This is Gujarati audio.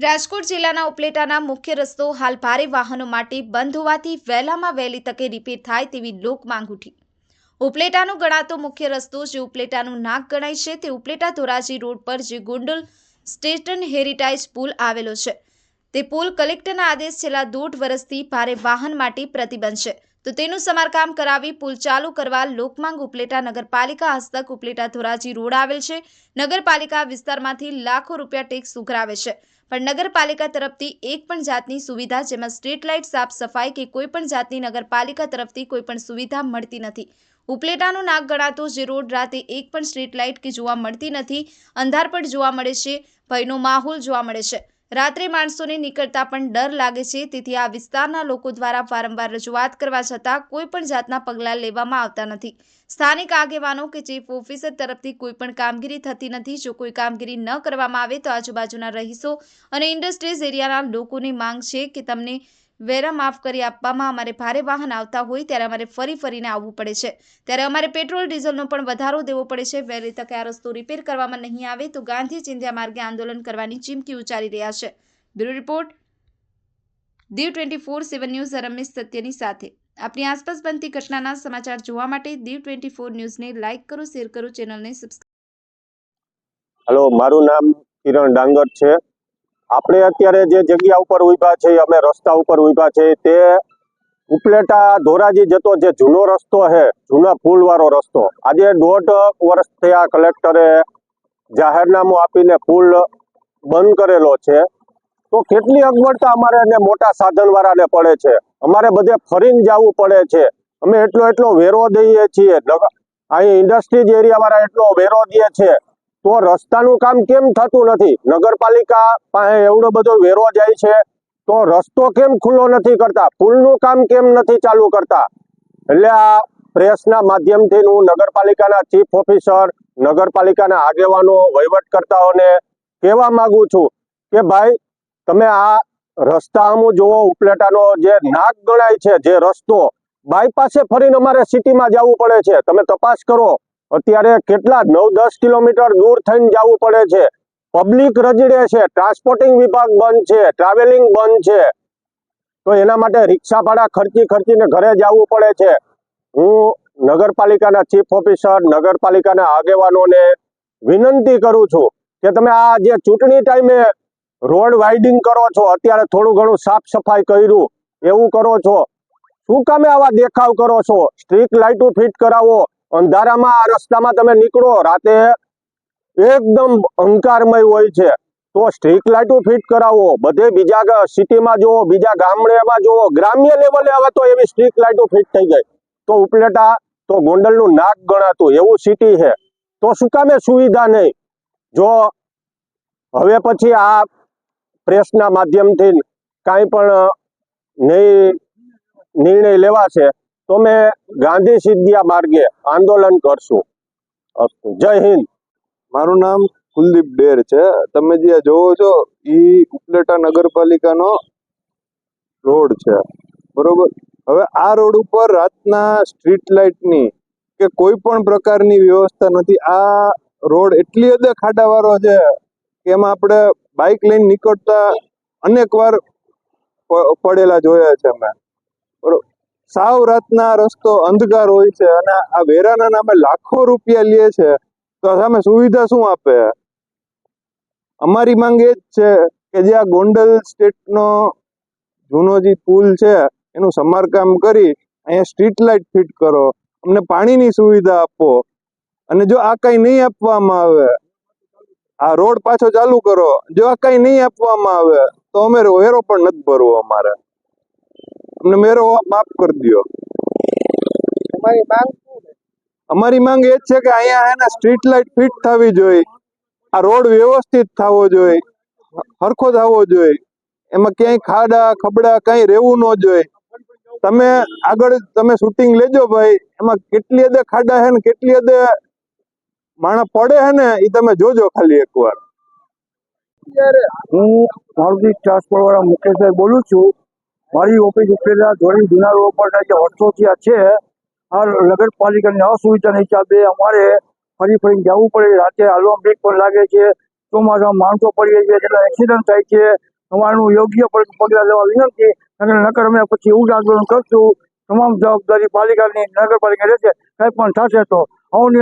રાજકોટ જિલ્લાના ઉપલેટાના મુખ્ય રસ્તો હાલ ભારે વાહનો માટે બંધ હોવાથી વહેલામાં વહેલી તકે રિપેર થાય તેવી લોક માંગ ઉઠી. ઉપલેટાનો ગણાતો મુખ્ય રસ્તો જે ઉપલેટાનું નાક ગણાય છે તે ઉપલેટા ધોરાજી રોડ પર જે ગોંડલ સ્ટેટન હેરિટાઇજ પુલ આવેલો છે. તે પુલ કલેક્ટરના આદેશ છેલ્લા દોઢ વર્ષથી ભારે વાહન માટે પ્રતિબંધ છે. તો તેનું સમારકામ કરાવી પુલ ચાલુ કરવા લોકમાંગ ઉપલેટા નગરપાલિકા હસ્તક ઉપલેટા ધોરાજી રોડ આવેલ છે. નગરપાલિકા વિસ્તારમાંથી લાખો રૂપિયા ટેક્સ ઉઘરાવે છે. પણ નગરપાલિકા તરફથી એક પણ જાતની સુવિધા જેમાં સ્ટ્રીટ લાઇટ સાફ સફાઈ કે કોઈ પણ જાતની નગરપાલિકા તરફથી કોઈ પણ સુવિધા મળતી નથી. ઉપલેટાનું નાક ગણાતો જે રોડ રાતે એક પણ સ્ટ્રીટ લાઇટ કે જોવા મળતી નથી અંધારપટ જોવા મળે છે, ભયનો માહોલ જોવા મળે છે. રાત્રે માણસોને નીકળતા પણ ડર લાગે છે. તેથી આ વિસ્તારના લોકો દ્વારા વારંવાર રજૂઆત કરવા છતાં કોઈ પણ જાતના પગલાં લેવામાં આવતા નથી. સ્થાનિક આગેવાનો કે ચીફ ઓફિસર તરફથી કોઈ પણ કામગીરી થતી નથી. જો કોઈ કામગીરી ન કરવામાં આવે તો આજુબાજુના રહીશો અને ઇન્ડસ્ટ્રીઝ એરિયાના લોકોની માંગ છે કે તમને વેરા માફ કરી આપવામાં અમારે ભારે વાહન આવતા હોય ત્યારે અમારે ફરી ફરીને આવવું પડે છે. ત્યારે અમારે પેટ્રોલ, ડીઝલનો પણ વધારો દેવો પડે છે. વહેલી તકે આ રસ્તો રિપેર કરવામાં નહીં આવે તો ગાંધી ચિંધ્યા માર્ગે આંદોલન કરવાની ચીમકી ઉચ્ચારી રહ્યા છે. Bureau report, Diu twenty four seven news, Ramesh સત્યની સાથે. આપણી આસપાસ બનતી ઘટનાના સમાચાર જોવા માટે દીવ ટ્વેન્ટી ફોર ન્યૂઝને લાઇક કરો, શેર કરો, ચેનલને સબસ્ક્રાઈબ હેલો, મારું નામ કિરણ ડાંગર છે. આપણે અત્યારે જે જગ્યા ઉપર ઊભા છે, અમે રસ્તા ઉપર ઊભા છે, તે ઉપલેટા ધોરાજી જતો જે જૂનો રસ્તો છે, જૂના પુલવાળો રસ્તો. આજે દોઢ વર્ષ થયા કલેક્ટરે જાહેરનામું આપીને પુલ બંધ કરેલો છે. તો કેટલી અગવડતા અમારે એને મોટા સાધનવાળાને પડે છે? અમારે બધે ફરીને જવું પડે છે. અમે એટલો એટલો વેરો દઈએ છીએ. અહીં ઇન્ડસ્ટ્રીઝ એરિયાવાળા એટલો વેરો દે છે. તો રસ્તાનું કામ કેમ થતું નથી? નગરપાલિકા પાસે એવડો બધો વેરો જાય છે, તો રસ્તો કેમ ખુલ્લો નથી કરતા? પુલનું કામ કેમ નથી ચાલુ કરતા? એટલે આ પ્રેસના માધ્યમથી હું નગરપાલિકાના ચીફ ઓફિસર, નગરપાલિકાના આગેવાનો, વહીવટકર્તાઓને કહેવા માંગુ છું કે ભાઈ, તમે આ રસ્તા અમુ જુઓ, ઉપલેટાનો જે નાક ગણાય છે, જે રસ્તો બાયપાસે ફરીને અમારે સિટીમાં જવું પડે છે. તમે તપાસ કરો. અત્યારે કેટલા નવ, દસ કિલોમીટર દૂર થઈને જવું પડે છે. પબ્લિક રજડે છે ટ્રાન્સપોર્ટિંગ વિભાગ બંધ છે ટ્રાવેલિંગ બંધ છે. તો એના માટે રિક્ષા ભાડા ખર્ચી ખર્ચીને ઘરે જવું પડે છે. હું નગરપાલિકાના ચીફ ઓફિસર નગરપાલિકાના આગેવાનોને વિનંતી કરું છું કે તમે આ જે ચૂંટણી ટાઈમે રોડ વાઇડિંગ કરો છો, અત્યારે થોડું ઘણું સાફ સફાઈ કર્યું, એવું કરો છો. શું કામે આવા દેખાવ કરો છો? સ્ટ્રીટ લાઇટો ફિટ કરાવો. અંધારામાં આ રસ્તામાં તમે નીકળો, રાતે એકદમ અંકારમય હોય છે. તો સ્ટ્રીટ લાઇટો ફિટ કરાવો, બધે બીજા સિટીમાં જુઓ, બીજા ગામડેમાં જુઓ, ગ્રામ્ય લેવલે હવે તો એવી સ્ટ્રીટ લાઇટો ફિટ થઈ ગઈ તો ઉપલેટા, તો ગોંડલનું નાક ગણાતું, એવું સિટી છે. તો શું કામે સુવિધા નહીં? જો હવે પછી આ પ્રેસના માધ્યમથી કાંઈ પણ નહીં, નિર્ણય લેવાશે તો મેં ગાંધી સિદ્ધિયા માર્ગે આંદોલન કરશું. અસ્તુ જય હિન્દ. મારું નામ કુલદીપ ડેર છે. તમે જે જોવો છો, ઈ ઉપલેટા નગરપાલિકાનો રોડ છે. બરોબર? હવે આ રોડ ઉપર રાતના સ્ટ્રીટ લાઇટની કે કોઈ પણ પ્રકારની વ્યવસ્થા નથી. આ રોડ એટલી હદે ખાડાવાળો છે કે એમાં આપણે બાઇક લઈને નીકળતા અનેક વાર પડેલા જોયા છે અમે. બરોબર સાવ રાતના રસ્તો અંધકાર હોય છે અને આ વેરાના નામે લાખો રૂપિયા લે છે. તો સામે સુવિધા શું આપે? અમારી માંગ એ જ છે કે જે આ ગોંડલ સ્ટેટનો જૂનો જે પુલ છે, એનું સમારકામ કરી અહીંયા સ્ટ્રીટ લાઇટ ફિટ કરો. અમને પાણીની સુવિધા આપો. અને જો આ કંઈ નહીં આપવામાં આવે, આ રોડ પાછો ચાલુ કરો. જો આ કંઈ નહીં આપવામાં આવે, તો અમે વેરો પણ નથી ભરવો અમારે. અમને મેરો માફ કરી દો અમારી માંગ એ છે કે અહીંયા હે ને સ્ટ્રીટ લાઇટ ફિટ થવી જોઈએ. આ રોડ વ્યવસ્થિત થવો જોઈએ. હરખો થવો જોઈએ. એમાં ક્યાંય ખાડા ખબડા કઈ રહેવું ન જોઈએ. તમે આગળ તમે શૂટિંગ લેજો ભાઈ. એમાં કેટલી હદે ખાડા હે ને કેટલી હદે માણસ પડે છે ને એ તમે જોજો ખાલી એકવાર. હું મારુતિ ટ્રાન્સપોર્ટ વાળા મુકેશભાઈ બોલું છું. મારી ઓફિસ ઉપરેલા ધોરી જૂના રોડ પર જે વર્ષોથી આ છે. આ નગરપાલિકાની અસુવિધાના હિસાબે અમારે ફરી ફરી જવું પડે. રાતે આલોમ બ્રેક પણ લાગે છે. ચોમાસામાં માણસો પડી જાય છે કેટલા એક્સિડન્ટ થાય છે. અમારું યોગ્ય પગ- પગલાં લેવા વિનંતી. અને નકર અમે પછી એવું આંદોલન કરશું. તમામ જવાબદારી પાલિકાની નગરપાલિકા રહેશે. કંઈ પણ થશે તો અવની